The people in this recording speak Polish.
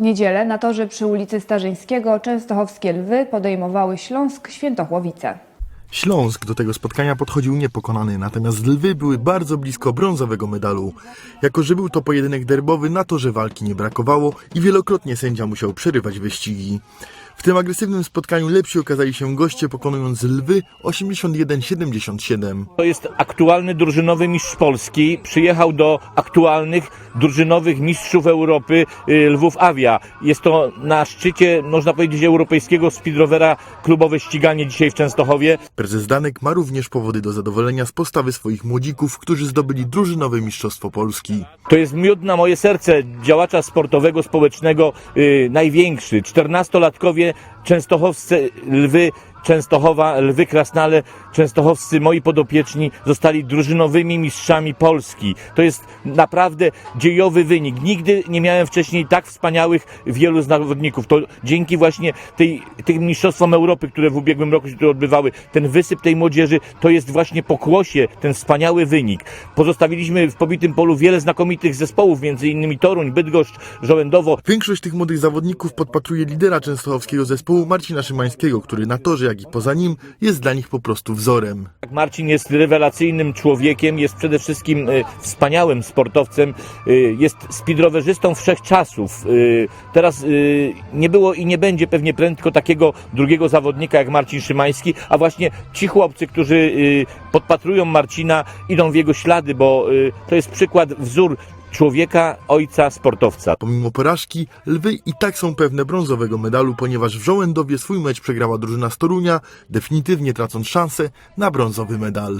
W niedzielę na torze przy ulicy Starzyńskiego częstochowskie lwy podejmowały Śląsk Świętochłowice. Śląsk do tego spotkania podchodził niepokonany, natomiast lwy były bardzo blisko brązowego medalu. Jako, że był to pojedynek derbowy, na torze walki nie brakowało i wielokrotnie sędzia musiał przerywać wyścigi. W tym agresywnym spotkaniu lepsi okazali się goście, pokonując lwy 81-77. To jest aktualny drużynowy mistrz Polski. Przyjechał do aktualnych drużynowych mistrzów Europy y, Lwów Avia. Jest to na szczycie, można powiedzieć, europejskiego speedrovera klubowe ściganie dzisiaj w Częstochowie. Prezes Danek ma również powody do zadowolenia z postawy swoich młodzików, którzy zdobyli drużynowe mistrzostwo Polski. To jest miód na moje serce działacza sportowego, społecznego, y, największy. 14-latkowie częstochowscy lwy Częstochowa, Lwy Krasnale, częstochowscy moi podopieczni zostali drużynowymi mistrzami Polski. To jest naprawdę dziejowy wynik. Nigdy nie miałem wcześniej tak wspaniałych wielu zawodników. To dzięki właśnie tej, tym mistrzostwom Europy, które w ubiegłym roku się tu odbywały, ten wysyp tej młodzieży, to jest właśnie pokłosie, ten wspaniały wynik. Pozostawiliśmy w pobitym polu wiele znakomitych zespołów, między innymi Toruń, Bydgoszcz, Żołędowo, Większość tych młodych zawodników podpatruje lidera częstochowskiego zespołu Marcina Szymańskiego, który na torze, jak i poza nim jest dla nich po prostu wzorem. Marcin jest rewelacyjnym człowiekiem, jest przede wszystkim y, wspaniałym sportowcem, y, jest speedrowerzystą wszechczasów. Y, teraz nie było i nie będzie pewnie prędko takiego drugiego zawodnika jak Marcin Szymański, a właśnie ci chłopcy, którzy podpatrują Marcina, idą w jego ślady, bo to jest przykład, wzór człowieka, ojca, sportowca. Pomimo porażki, lwy i tak są pewne brązowego medalu, ponieważ w Żołędowie swój mecz przegrała drużyna z Torunia, definitywnie tracąc szansę na brązowy medal.